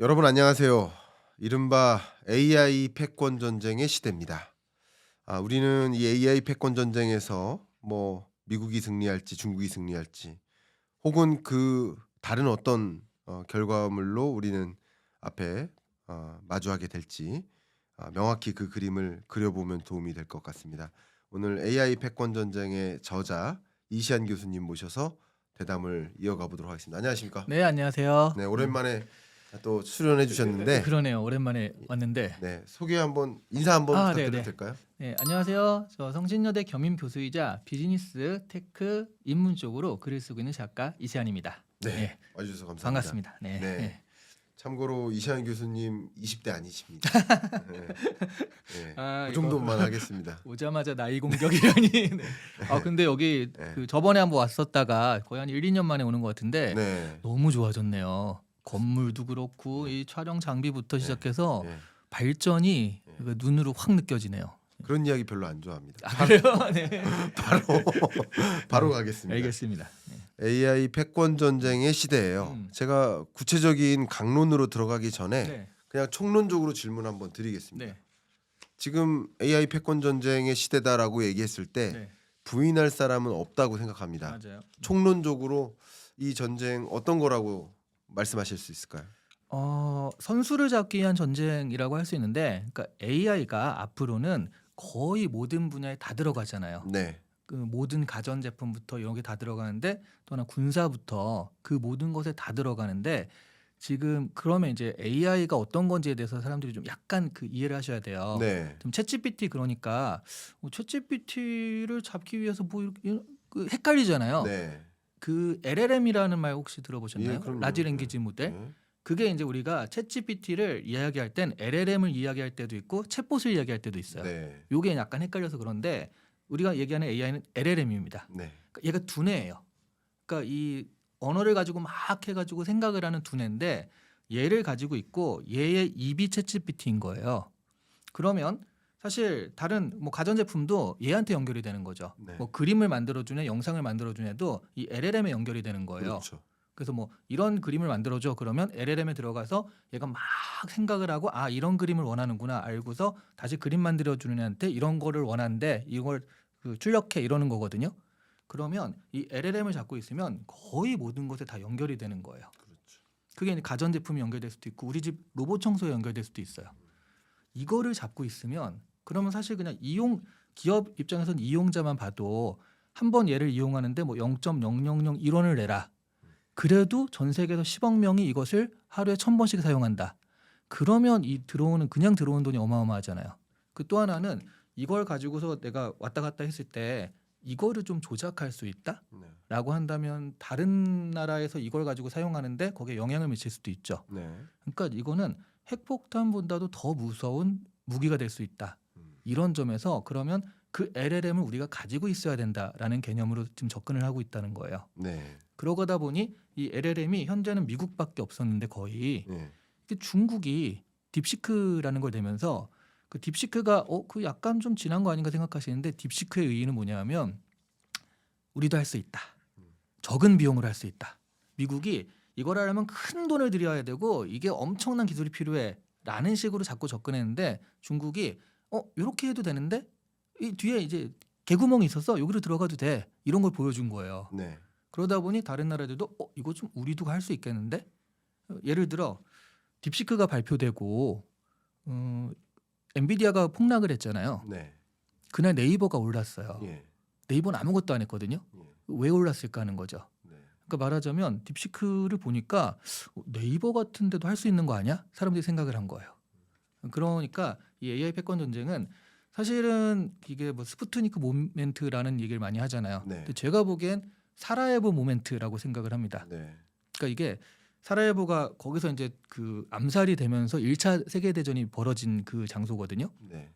여러분 안녕하세요. 이른바 AI 패권 전쟁의 시대입니다. 아, 우리는 이 AI 패권 전쟁에서 뭐 미국이 승리할지 중국이 승리할지 혹은 그 다른 어떤 어, 결과물로 우리는 앞에 어, 마주하게 될지 아, 명확히 그 그림을 그려보면 도움이 될 것 같습니다. 오늘 AI 패권 전쟁의 저자 이시안 교수님 모셔서 대담을 이어가 보도록 하겠습니다. 안녕하십니까? 네 안녕하세요. 네 오랜만에 또 출연해 주셨는데 그러네요. 오랜만에 왔는데. 네 소개 한번 인사 한번 아, 부탁드려도 네네. 될까요? 네 안녕하세요. 저 성신여대 겸임 교수이자 비즈니스 테크 인문 쪽으로 글을 쓰고 있는 작가 이시안입니다. 네, 네, 와주셔서 감사합니다. 반갑습니다. 네. 네. 네. 참고로 이시안 교수님 20대 아니십니다. 네, 네, 아, 그 이거 정도만 하겠습니다. 오자마자 나이 공격이라니. 네. 아 근데 여기 네. 그 저번에 한번 왔었다가 거의 한 1, 2년 만에 오는 것 같은데 네, 너무 좋아졌네요. 건물도 그렇고 이 촬영 장비부터 네. 시작해서 네. 발전이 네. 그 눈으로 확 느껴지네요. 그런 이야기 별로 안 좋아합니다. 아, 그래요? 네. 바로 바로 가겠습니다. 알겠습니다. 네. AI 패권 전쟁의 시대예요. 음. 제가 구체적인 강론으로 들어가기 전에 네. 그냥 총론적으로 질문 한번 드리겠습니다. 네. 지금 AI 패권 전쟁의 시대다라고 얘기했을 때 네. 부인할 사람은 없다고 생각합니다. 맞아요. 총론적으로 이 전쟁 어떤 거라고 말씀하실 수 있을까요? 어, 선수를 잡기 위한 전쟁이라고 할 수 있는데, 그러니까 AI가 앞으로는 거의 모든 분야에 다 들어가잖아요. 네, 그 모든 가전 제품부터 이런 게 다 들어가는데, 또는 군사부터 그 모든 것에 다 들어가는데, 지금 그러면 이제 AI가 어떤 건지에 대해서 사람들이 좀 약간 그 이해를 하셔야 돼요. 네, 좀 챗GPT 그러니까 어, 챗GPT를 잡기 위해서 뭐 이렇게 그 헷갈리잖아요. 네. 그 LLM이라는 말 혹시 들어보셨나요? 예. 라지 랭귀지 모델. 네. 그게 이제 우리가 챗GPT를 이야기할 땐 LLM을 이야기할 때도 있고 챗봇을 이야기할 때도 있어요. 네, 요게 약간 헷갈려서 그런데 우리가 얘기하는 AI는 LLM입니다. 네, 그러니까 얘가 두뇌예요. 그러니까 이 언어를 가지고 막 해가지고 생각을 하는 두뇌인데 얘를 가지고 있고 얘의 입이 챗GPT인 거예요. 그러면 사실 다른 뭐 가전제품도 얘한테 연결이 되는 거죠. 네. 뭐 그림을 만들어주네, 영상을 만들어주네도 이 LLM에 연결이 되는 거예요. 그렇죠. 그래서 뭐 이런 그림을 만들어줘 그러면 LLM에 들어가서 얘가 막 생각을 하고 아 이런 그림을 원하는구나 알고서 다시 그림 만들어 주는 애한테 이런 거를 원하는데 이걸 그 출력해 이러는 거거든요. 그러면 이 LLM을 잡고 있으면 거의 모든 것에 다 연결이 되는 거예요. 그렇죠. 그게 이제 가전 제품이 연결될 수도 있고 우리 집 로봇 청소에 연결될 수도 있어요. 이거를 잡고 있으면 그러면 사실 그냥 이용 기업 입장에서는 이용자만 봐도 한 번 얘를 이용하는데 뭐 0.000 1원을 내라. 그래도 전 세계에서 10억 명이 이것을 하루에 천 번씩 사용한다. 그러면 이 들어오는 그냥 들어오는 돈이 어마어마하잖아요. 그 또 하나는 이걸 가지고서 내가 왔다 갔다 했을 때 이거를 좀 조작할 수 있다? 네, 라고 한다면 다른 나라에서 이걸 가지고 사용하는데 거기에 영향을 미칠 수도 있죠. 네. 그러니까 이거는 핵폭탄보다도 더 무서운 무기가 될 수 있다. 음, 이런 점에서 그러면 그 LLM을 우리가 가지고 있어야 된다라는 개념으로 지금 접근을 하고 있다는 거예요. 네, 그러다 보니 이 LLM이 현재는 미국밖에 없었는데 거의 네, 중국이 딥시크라는 걸 내면서 그 딥시크가 어 그 약간 좀 지난 거 아닌가 생각하시는데 딥시크의 의의는 뭐냐면 우리도 할 수 있다. 적은 비용으로 할 수 있다. 미국이 이걸 하려면 큰 돈을 들여야 되고 이게 엄청난 기술이 필요해라는 식으로 자꾸 접근했는데 중국이 어 이렇게 해도 되는데 이 뒤에 이제 개구멍이 있어서 여기로 들어가도 돼 이런 걸 보여준 거예요. 네, 그러다 보니 다른 나라들도 어 이거 좀 우리도 할 수 있겠는데 어, 예를 들어 딥시크가 발표되고 음, 엔비디아가 폭락을 했잖아요. 네. 그날 네이버가 올랐어요. 예, 네이버는 아무것도 안 했거든요. 예, 왜 올랐을까 하는 거죠. 네, 그러니까 말하자면 딥시크를 보니까 어, 네이버 같은 데도 할 수 있는 거 아니야? 사람들이 생각을 한 거예요. 그러니까 이 AI 패권 전쟁은 사실은 이게 뭐 스푸트니크 모멘트라는 얘기를 많이 하잖아요. 네. 근데 제가 보기엔 사라예보 모멘트라고 생각을 합니다. 네, 그러니까 이게 사라예보가 거기서 이제 그 암살이 되면서 1차 세계 대전이 벌어진 그 장소거든요. 네,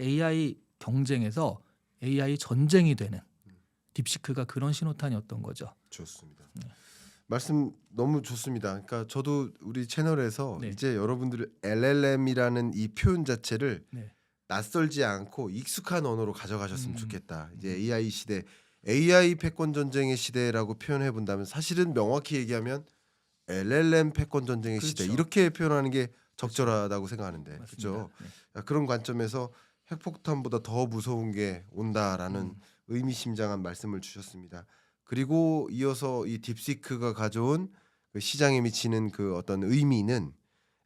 AI 경쟁에서 AI 전쟁이 되는 음. 딥시크가 그런 신호탄이었던 거죠. 좋습니다. 네. 말씀 너무 좋습니다. 그러니까 저도 우리 채널에서 네. 이제 여러분들 LLM이라는 이 표현 자체를 네. 낯설지 않고 익숙한 언어로 가져가셨으면 음. 좋겠다. 이제 AI 시대, AI 패권 전쟁의 시대라고 표현해 본다면 사실은 명확히 얘기하면 LLM 패권 전쟁의 시대 그렇죠. 이렇게 표현하는 게 적절하다고 생각하는데. 그렇죠. 네. 그런 관점에서 핵폭탄보다 더 무서운 게 온다라는 음. 의미심장한 말씀을 주셨습니다. 그리고 이어서 이 딥시크가 가져온 그 시장에 미치는 그 어떤 의미는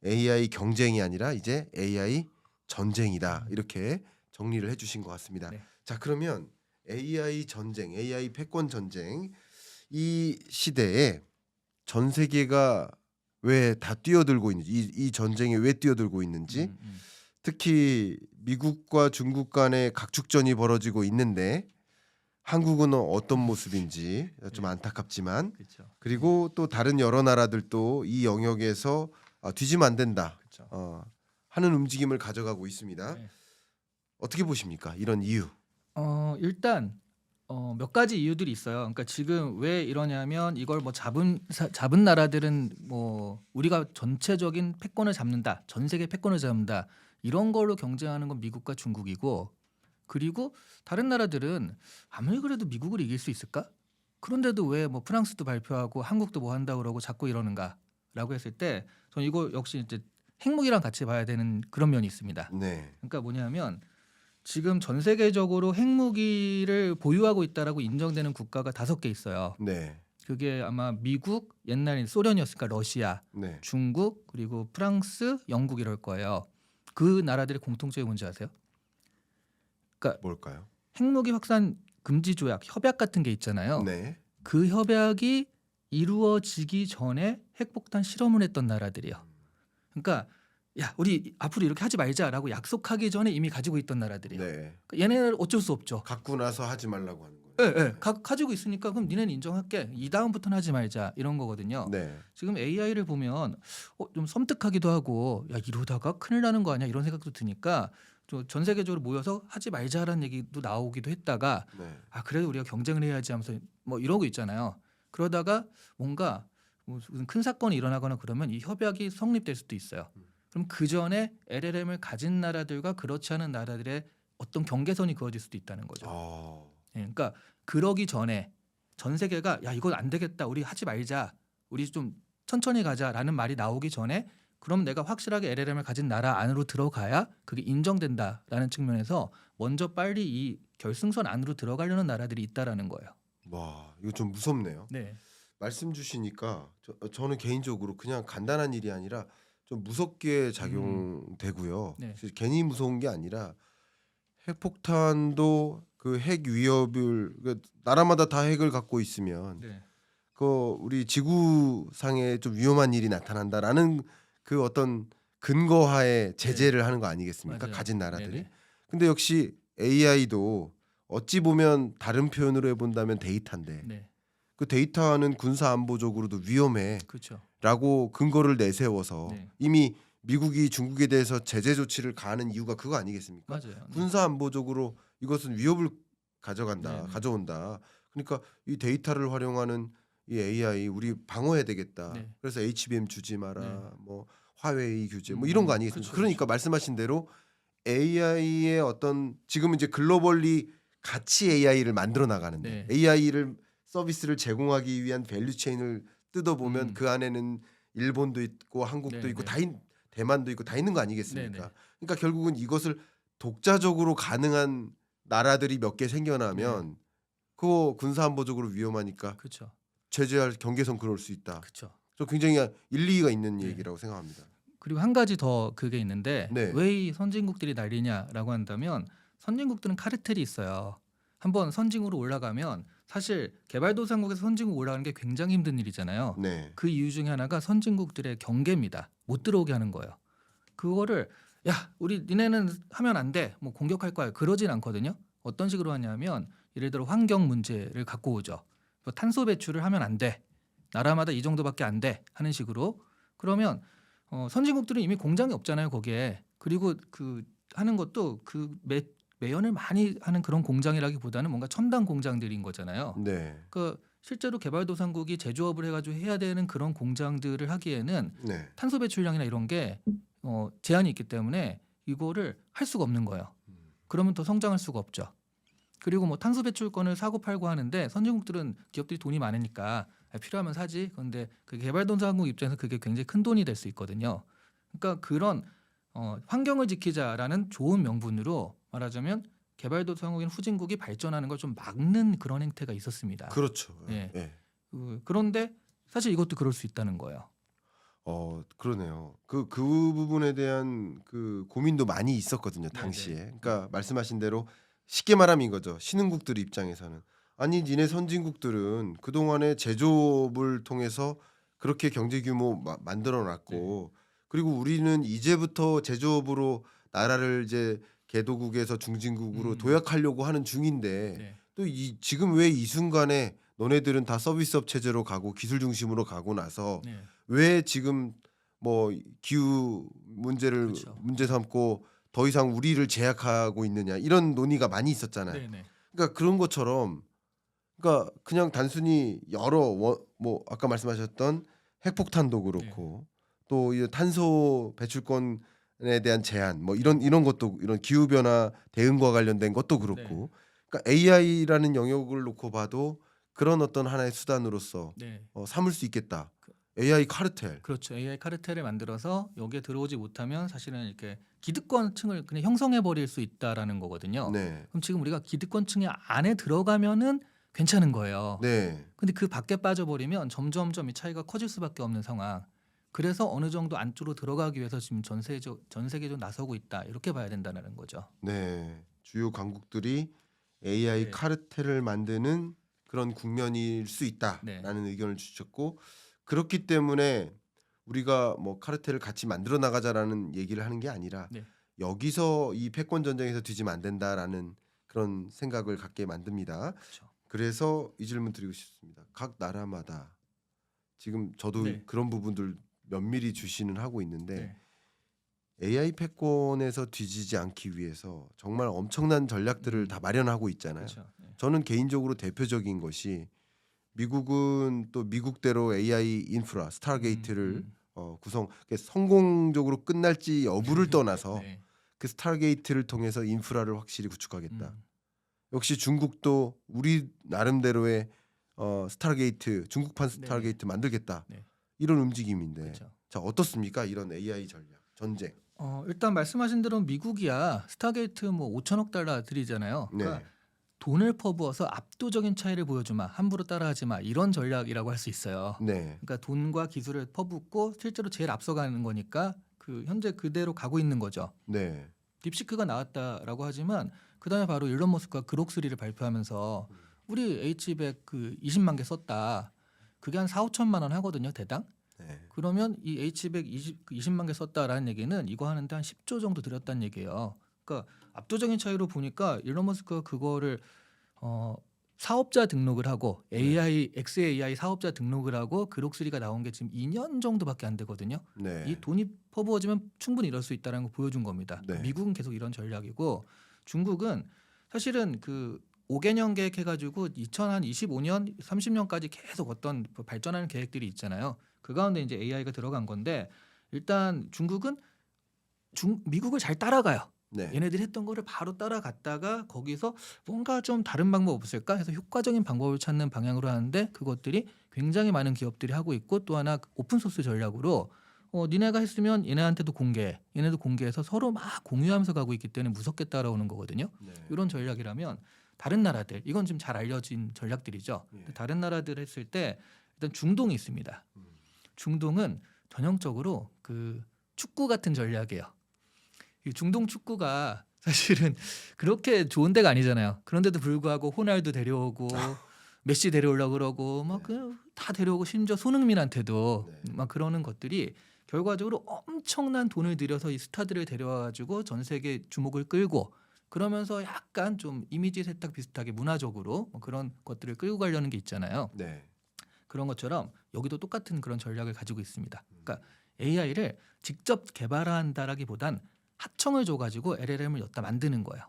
AI 경쟁이 아니라 이제 AI 전쟁이다 이렇게 정리를 해주신 것 같습니다. 네. 자 그러면 AI 전쟁, AI 패권 전쟁 이 시대에 전 세계가 왜 다 뛰어들고 있는지 이, 이 전쟁에 왜 뛰어들고 있는지 음, 음. 특히 미국과 중국 간의 각축전이 벌어지고 있는데 한국은 어떤 모습인지 좀 네. 안타깝지만 그렇죠. 그리고 또 다른 여러 나라들도 이 영역에서 아, 뒤지면 안 된다 그렇죠. 어, 하는 움직임을 가져가고 있습니다. 네. 어떻게 보십니까? 이런 이유. 어 일단 어, 몇 가지 이유들이 있어요. 그러니까 지금 왜 이러냐면 이걸 뭐 잡은 사, 잡은 나라들은 뭐 우리가 전체적인 패권을 잡는다, 전 세계 패권을 잡는다 이런 걸로 경쟁하는 건 미국과 중국이고 그리고 다른 나라들은 아무리 그래도 미국을 이길 수 있을까? 그런데도 왜 뭐 프랑스도 발표하고 한국도 뭐 한다 그러고 자꾸 이러는가라고 했을 때 저는 이거 역시 이제 핵무기랑 같이 봐야 되는 그런 면이 있습니다. 네. 그러니까 뭐냐면 지금 전 세계적으로 핵무기를 보유하고 있다라고 인정되는 국가가 다섯 개 있어요. 네. 그게 아마 미국, 옛날에 소련이었으니까 러시아, 네. 중국, 그리고 프랑스, 영국 이럴 거예요. 그 나라들의 공통점이 뭔지 아세요? 뭘까요? 핵무기 확산 금지 조약, 협약 같은 게 있잖아요. 네. 그 협약이 이루어지기 전에 핵폭탄 실험을 했던 나라들이요. 그러니까 야 우리 앞으로 이렇게 하지 말자라고 약속하기 전에 이미 가지고 있던 나라들이요. 네. 그러니까 얘네는 어쩔 수 없죠. 갖고 나서 하지 말라고 하는 거예요. 예, 예. 가, 가지고 있으니까 그럼 니네는 인정할게. 이 다음부터는 하지 말자 이런 거거든요. 네. 지금 AI를 보면 어, 좀 섬뜩하기도 하고 야 이러다가 큰일 나는 거 아니야 이런 생각도 드니까 좀 전 세계적으로 모여서 하지 말자라는 얘기도 나오기도 했다가 네. 아 그래도 우리가 경쟁을 해야지 하면서 뭐 이러고 있잖아요. 그러다가 뭔가 무슨 큰 사건이 일어나거나 그러면 이 협약이 성립될 수도 있어요. 그럼 그 전에 LLM을 가진 나라들과 그렇지 않은 나라들의 어떤 경계선이 그어질 수도 있다는 거죠. 어. 예, 그러니까 그러기 전에 전 세계가 야 이건 안 되겠다 우리 하지 말자 우리 좀 천천히 가자라는 말이 나오기 전에 그럼 내가 확실하게 LLM을 가진 나라 안으로 들어가야 그게 인정된다라는 측면에서 먼저 빨리 이 결승선 안으로 들어가려는 나라들이 있다라는 거예요. 와, 이거 좀 무섭네요. 네, 말씀 주시니까 저, 저는 개인적으로 그냥 간단한 일이 아니라 좀 무섭게 작용되고요. 네. 그래서 괜히 무서운 게 아니라 핵폭탄도 그 핵 위협을 그 나라마다 다 핵을 갖고 있으면 네, 그 우리 지구상에 좀 위험한 일이 나타난다라는 그 어떤 근거하에 제재를 하는 거 아니겠습니까? 네. 맞아요. 가진 나라들이. 네네. 근데 역시 AI도 어찌 보면 다른 표현으로 해본다면 데이터인데 네, 그 데이터는 군사 안보적으로도 위험해라고 그렇죠. 근거를 내세워서 네. 이미 미국이 중국에 대해서 제재 조치를 가하는 이유가 그거 아니겠습니까? 맞아요. 네. 군사 안보적으로 이것은 위협을 가져간다, 네, 네. 가져온다. 그러니까 이 데이터를 활용하는 이 AI 우리 방어해야 되겠다. 네. 그래서 HBM 주지 마라, 네. 뭐 화웨이 규제, 뭐 음, 이런 거 아니겠습니까? 그렇죠, 그러니까 말씀하신 대로 AI의 어떤 지금 이제 글로벌리 같이 AI를 만들어 나가는데 네. AI를 서비스를 제공하기 위한 밸류 체인을 뜯어 보면 음. 그 안에는 일본도 있고 한국도 네, 있고 네. 다 있, 대만도 있고 다 있는 거 아니겠습니까? 네, 네. 그러니까 결국은 이것을 독자적으로 가능한 나라들이 몇 개 생겨나면 그거 군사 안보적으로 위험하니까 그렇죠. 제재할 경계선 그럴 수 있다. 그렇죠. 저 굉장히 일리가 있는 네. 얘기라고 생각합니다. 그리고 한 가지 더 그게 있는데 네. 왜 이 선진국들이 난리냐라고 한다면 선진국들은 카르텔이 있어요. 한번 선진국으로 올라가면 사실 개발도상국에서 선진국 올라가는 게 굉장히 힘든 일이잖아요. 네. 그 이유 중에 하나가 선진국들의 경계입니다. 못 들어오게 하는 거예요. 그거를 야 우리 니네는 하면 안 돼. 뭐 공격할 거야. 그러진 않거든요. 어떤 식으로 하냐면 예를 들어 환경 문제를 갖고 오죠. 뭐 탄소 배출을 하면 안 돼. 나라마다 이 정도밖에 안 돼. 하는 식으로 그러면 어, 선진국들은 이미 공장이 없잖아요. 거기에 그리고 그 하는 것도 그 매, 매연을 많이 하는 그런 공장이라기보다는 뭔가 첨단 공장들인 거잖아요. 네. 그 실제로 개발도상국이 제조업을 해가지고 해야 되는 그런 공장들을 하기에는 네. 탄소 배출량이나 이런 게 어, 제한이 있기 때문에 이거를 할 수가 없는 거예요. 음. 그러면 더 성장할 수가 없죠. 그리고 뭐 탄소 배출권을 사고 팔고 하는데 선진국들은 기업들이 돈이 많으니까 아, 필요하면 사지. 그런데 그 개발도상국 입장에서 그게 굉장히 큰 돈이 될 수 있거든요. 그러니까 그런 어, 환경을 지키자라는 좋은 명분으로 말하자면 개발도상국인 후진국이 발전하는 걸 좀 막는 그런 행태가 있었습니다. 그렇죠. 예. 예. 그, 그런데 사실 이것도 그럴 수 있다는 거예요. 어 그러네요. 그그 부분에 대한 그 고민도 많이 있었거든요 당시에. 네네. 그러니까 말씀하신 대로 쉽게 말하면 이거죠. 신흥국들 입장에서는 아니 니네 선진국들은 그 동안에 제조업을 통해서 그렇게 경제 규모 마- 만들어 놨고 그리고 우리는 이제부터 제조업으로 나라를 이제 개도국에서 중진국으로 음. 도약하려고 하는 중인데 네. 또 이 지금 왜 이 순간에 너네들은 다 서비스업 체제로 가고 기술 중심으로 가고 나서 네. 왜 지금 뭐 기후 문제를 그렇죠. 문제 삼고 더 이상 우리를 제약하고 있느냐 이런 논의가 많이 있었잖아요. 네, 네. 그러니까 그런 것처럼 그러니까 그냥 단순히 여러 워- 뭐 아까 말씀하셨던 핵폭탄도 그렇고 또이 탄소 배출권에 대한 제한 뭐 이런 이런 것도 이런 기후 변화 대응과 관련된 것도 그렇고 그러니까 AI라는 영역을 놓고 봐도 그런 어떤 하나의 수단으로서 네. 어, 삼을 수 있겠다. AI 카르텔. 그렇죠. AI 카르텔을 만들어서 여기에 들어오지 못하면 사실은 이렇게 기득권층을 그냥 형성해 버릴 수 있다라는 거거든요. 네. 그럼 지금 우리가 기득권층의 안에 들어가면은 괜찮은 거예요. 네. 근데 그 밖에 빠져버리면 점점점 이 차이가 커질 수밖에 없는 상황. 그래서 어느 정도 안쪽으로 들어가기 위해서 지금 전 세계적 전 세계적으로 나서고 있다 이렇게 봐야 된다는 거죠. 네. 주요 강국들이 AI 네. 카르텔을 만드는 그런 국면일 수 네. 있다라는 의견을 주셨고 그렇기 때문에 우리가 뭐 카르텔을 같이 만들어 나가자라는 얘기를 하는 게 아니라 네. 여기서 이 패권 전쟁에서 뒤지면 안 된다라는 그런 생각을 갖게 만듭니다. 그렇죠. 그래서 이 질문 드리고 싶습니다. 각 나라마다 지금 저도 네. 그런 부분들 면밀히 주시는 하고 있는데 네. AI 패권에서 뒤지지 않기 위해서 정말 엄청난 전략들을 음. 다 마련하고 있잖아요. 그렇죠. 네. 저는 개인적으로 대표적인 것이 미국은 또 미국대로 AI 인프라 스타게이트를 음, 음. 어, 구성 그게 성공적으로 끝날지 여부를 떠나서 네. 그 스타게이트를 통해서 인프라를 확실히 구축하겠다. 음. 역시 중국도 우리 나름대로의 어, 스타게이트 중국판 스타게이트 만들겠다. 네. 이런 움직임인데 그렇죠. 자 어떻습니까 이런 AI 전략 전쟁? 어, 일단 말씀하신 대로 미국이야 스타게이트 뭐 5천억 달러 들이잖아요. 네. 그러니까 돈을 퍼부어서 압도적인 차이를 보여주마, 함부로 따라하지 마 이런 전략이라고 할 수 있어요. 네. 그러니까 돈과 기술을 퍼붓고 실제로 제일 앞서가는 거니까 그 현재 그대로 가고 있는 거죠. 네. 딥시크가 나왔다라고 하지만 그다음에 바로 일론 머스크가 그록3를 발표하면서 우리 H100 그 20만 개 썼다. 그게 한 4, 5천만 원 하거든요, 대당. 네. 그러면 이 H100 20, 그 20만 개 썼다라는 얘기는 이거 하는데 한 10조 정도 들였다는 얘기예요. 그러니까 압도적인 차이로 보니까 일론 머스크가 그거를 어 사업자 등록을 하고 AI XAI 사업자 등록을 하고 그록3가 나온 게 지금 2년 정도밖에 안 되거든요. 네. 이 돈이 퍼부어지면 충분히 이럴 수 있다는 걸 보여준 겁니다. 네. 미국은 계속 이런 전략이고 중국은 사실은 그 5개년 계획해가지고 2025년, 30년까지 계속 어떤 발전하는 계획들이 있잖아요. 그 가운데 이제 AI가 들어간 건데 일단 중국은 중 미국을 잘 따라가요. 네. 얘네들이 했던 거를 바로 따라갔다가 거기서 뭔가 좀 다른 방법 없을까 해서 효과적인 방법을 찾는 방향으로 하는데 그것들이 굉장히 많은 기업들이 하고 있고 또 하나 오픈 소스 전략으로 어 니네가 했으면 얘네한테도 공개, 얘네도 공개해서 서로 막 공유하면서 가고 있기 때문에 무섭게 따라오는 거거든요. 네. 이런 전략이라면 다른 나라들 이건 지금 잘 알려진 전략들이죠. 예. 다른 나라들 했을 때 일단 중동이 있습니다. 음. 중동은 전형적으로 그 축구 같은 전략이에요. 이 중동 축구가 사실은 그렇게 좋은 데가 아니잖아요. 그런데도 불구하고 호날두 데려오고 메시 데려오려고 그러고 막 그다 데려오고 심지어 손흥민한테도 네. 막 그러는 것들이 결과적으로 엄청난 돈을 들여서 이 스타들을 데려와 가지고 전 세계 주목을 끌고 그러면서 약간 좀 이미지 세탁 비슷하게 문화적으로 뭐 그런 것들을 끌고 가려는 게 있잖아요. 네. 그런 것처럼 여기도 똑같은 그런 전략을 가지고 있습니다. 그러니까 AI를 직접 개발한다라기보단 하청을 줘가지고 LLM을 엿다 만드는 거예요.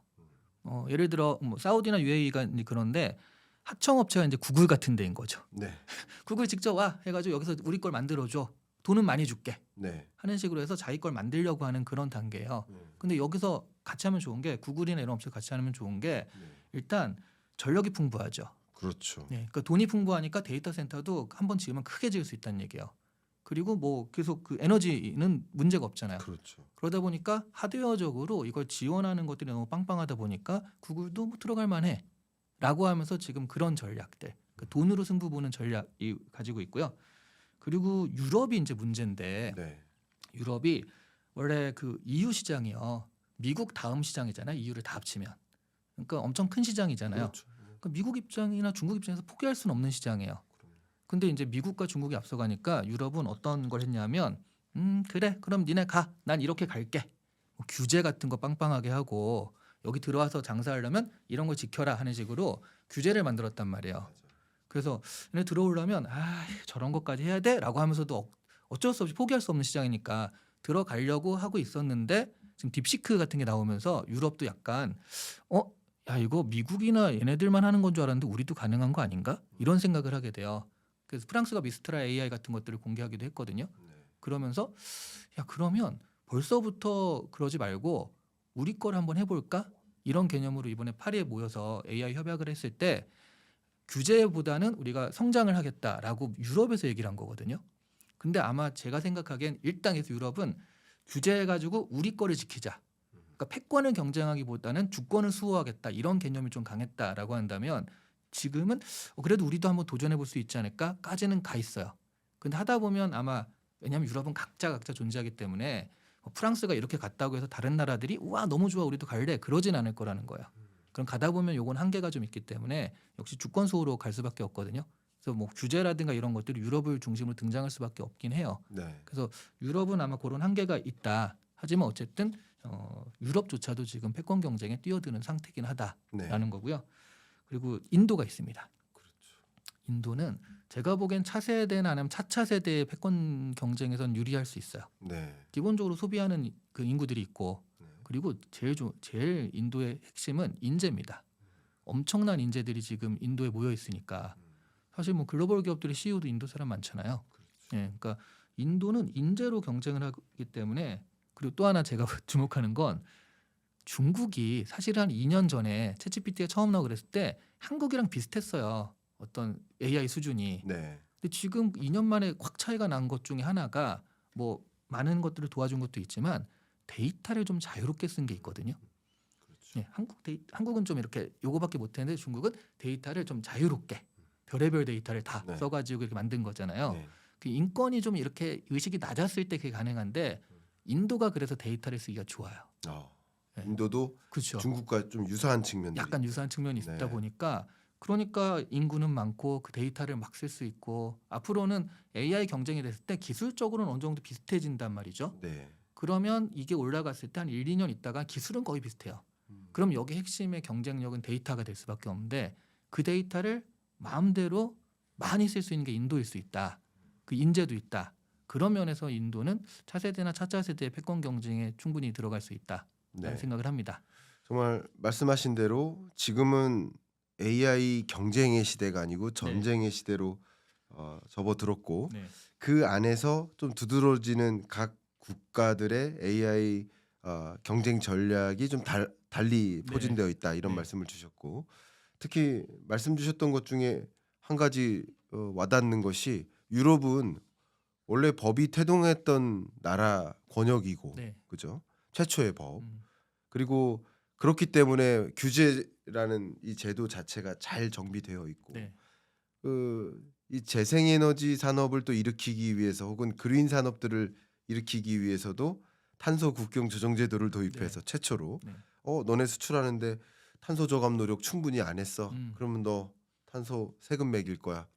어, 예를 들어 뭐 사우디나 UAE가 그런데 하청 업체가 이제 구글 같은 데인 거죠. 네. 구글 직접 와 해가지고 여기서 우리 걸 만들어줘. 돈은 많이 줄게. 네. 하는 식으로 해서 자기 걸 만들려고 하는 그런 단계예요. 음. 근데 여기서 같이 하면 좋은 게 구글이나 이런 업체 같이 하면 좋은 게 네. 일단 전력이 풍부하죠. 그렇죠. 네, 그러니까 돈이 풍부하니까 데이터 센터도 한 번 지으면 크게 지을 수 있다는 얘기예요. 그리고 뭐 계속 그 에너지는 문제가 없잖아요. 그렇죠. 그러다 보니까 하드웨어적으로 이걸 지원하는 것들이 너무 빵빵하다 보니까 구글도 뭐 들어갈 만해라고 하면서 지금 그런 전략들 그 돈으로 승부 보는 전략이 가지고 있고요. 그리고 유럽이 이제 문제인데 네. 유럽이 원래 그 EU 시장이요. 미국 다음 시장이잖아요. EU를 다 합치면. 그러니까 엄청 큰 시장이잖아요. 그렇죠. 그러니까 미국 입장이나 중국 입장에서 포기할 수는 없는 시장이에요. 그럼요. 근데 이제 미국과 중국이 앞서가니까 유럽은 어떤 걸 했냐면 음 그래 그럼 니네 가 난 이렇게 갈게 뭐 규제 같은 거 빵빵하게 하고 여기 들어와서 장사하려면 이런 걸 지켜라 하는 식으로 규제를 만들었단 말이에요. 맞아요. 그래서 들어오려면 아 저런 것까지 해야 돼라고 하면서도 어- 어쩔 수 없이 포기할 수 없는 시장이니까 들어가려고 하고 있었는데 지금 딥시크 같은 게 나오면서 유럽도 약간 어 야 이거 미국이나 얘네들만 하는 건 줄 알았는데 우리도 가능한 거 아닌가 이런 생각을 하게 돼요. 그래서 프랑스가 미스트라 AI 같은 것들을 공개하기도 했거든요. 네. 그러면서 야 그러면 벌써부터 그러지 말고 우리 걸 한번 해볼까 이런 개념으로 이번에 파리에 모여서 AI 협약을 했을 때 규제보다는 우리가 성장을 하겠다라고 유럽에서 얘기를 한 거거든요. 근데 아마 제가 생각하기엔 일당에서 유럽은 규제해 가지고 우리 거를 지키자. 그러니까 패권을 경쟁하기보다는 주권을 수호하겠다 이런 개념이 좀 강했다라고 한다면 지금은 어, 그래도 우리도 한번 도전해 볼 수 있지 않을까까지는 가 있어요. 근데 하다 보면 아마 왜냐하면 유럽은 각자 각자 존재하기 때문에 뭐 프랑스가 이렇게 갔다고 해서 다른 나라들이 우와 너무 좋아 우리도 갈래 그러진 않을 거라는 거예요. 그럼 가다 보면 요건 한계가 좀 있기 때문에 역시 주권 수호로 갈 수밖에 없거든요. 그래서 뭐 규제라든가 이런 것들이 유럽을 중심으로 등장할 수밖에 없긴 해요. 네. 그래서 유럽은 아마 그런 한계가 있다. 하지만 어쨌든 어, 유럽조차도 지금 패권 경쟁에 뛰어드는 상태긴 하다라는 네. 거고요. 그리고 인도가 있습니다. 그렇죠. 인도는 제가 보기엔 차세대나 아니면 차차 세대의 패권 경쟁에선 유리할 수 있어요. 네. 기본적으로 소비하는 그 인구들이 있고 네. 그리고 제일 조, 제일 인도의 핵심은 인재입니다. 엄청난 인재들이 지금 인도에 모여 있으니까 사실 뭐 글로벌 기업들의 CEO도 인도 사람 많잖아요. 그렇죠. 예, 그러니까 인도는 인재로 경쟁을 하기 때문에 그리고 또 하나 제가 주목하는 건 중국이 사실 한 2년 전에 챗GPT가 처음 나오고 그랬을 때 한국이랑 비슷했어요. 어떤 AI 수준이. 네. 근데 지금 2년 만에 확 차이가 난 것 중에 하나가 뭐 많은 것들을 도와준 것도 있지만 데이터를 좀 자유롭게 쓴 게 있거든요. 그렇죠. 예, 한국 데이, 한국은 좀 이렇게 요거밖에 못했는데 중국은 데이터를 좀 자유롭게 별의별 데이터를 다 네. 써가지고 이렇게 만든 거잖아요. 네. 그 인권이 좀 이렇게 의식이 낮았을 때 그게 가능한데 인도가 그래서 데이터를 쓰기가 좋아요. 어. 네. 인도도 그렇죠. 중국과 좀 유사한 측면들이 약간 유사한 측면이 있다 네. 보니까 그러니까 인구는 많고 그 데이터를 막 쓸 수 있고 앞으로는 AI 경쟁이 됐을 때 기술적으로는 어느 정도 비슷해진단 말이죠. 네. 그러면 이게 올라갔을 때 한 1, 2년 있다가 기술은 거의 비슷해요. 음. 그럼 여기 핵심의 경쟁력은 데이터가 될 수밖에 없는데 그 데이터를 마음대로 많이 쓸 수 있는 게 인도일 수 있다. 그 인재도 있다. 그런 면에서 인도는 차세대나 차차 세대의 패권 경쟁에 충분히 들어갈 수 있다라는 네. 생각을 합니다. 정말 말씀하신 대로 지금은 AI 경쟁의 시대가 아니고 전쟁의 시대로 어, 접어들었고 네. 그 안에서 좀 두드러지는 각 국가들의 AI 어, 경쟁 전략이 좀 달, 달리 네. 포진되어 있다 이런 네. 말씀을 주셨고 특히 말씀 주셨던 것 중에 한 가지 어, 와닿는 것이 유럽은 원래 법이 태동했던 나라 권역이고 네. 그죠 최초의 법 음. 그리고 그렇기 때문에 규제라는 이 제도 자체가 잘 정비되어 있고 네. 그이 재생에너지 산업을 또 일으키기 위해서 혹은 그린 산업들을 일으키기 위해서도 탄소 국경 조정 제도를 도입해서 최초로 네. 어 너네 수출하는데 탄소 저감 노력 충분히 안 했어. 음. 그러면 너 탄소 세금 매길 거야.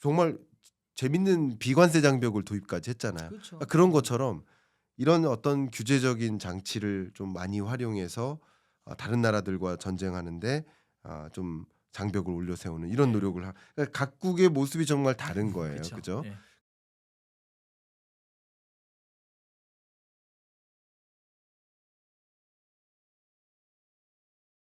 정말 재밌는 비관세 장벽을 도입까지 했잖아요. 그렇죠. 아, 그런 것처럼 이런 어떤 규제적인 장치를 좀 많이 활용해서 아, 다른 나라들과 전쟁하는데 아, 좀 장벽을 올려 세우는 이런 네. 노력을 하. 그러니까 각국의 모습이 정말 다른 거예요, 그쵸. 그죠? 네.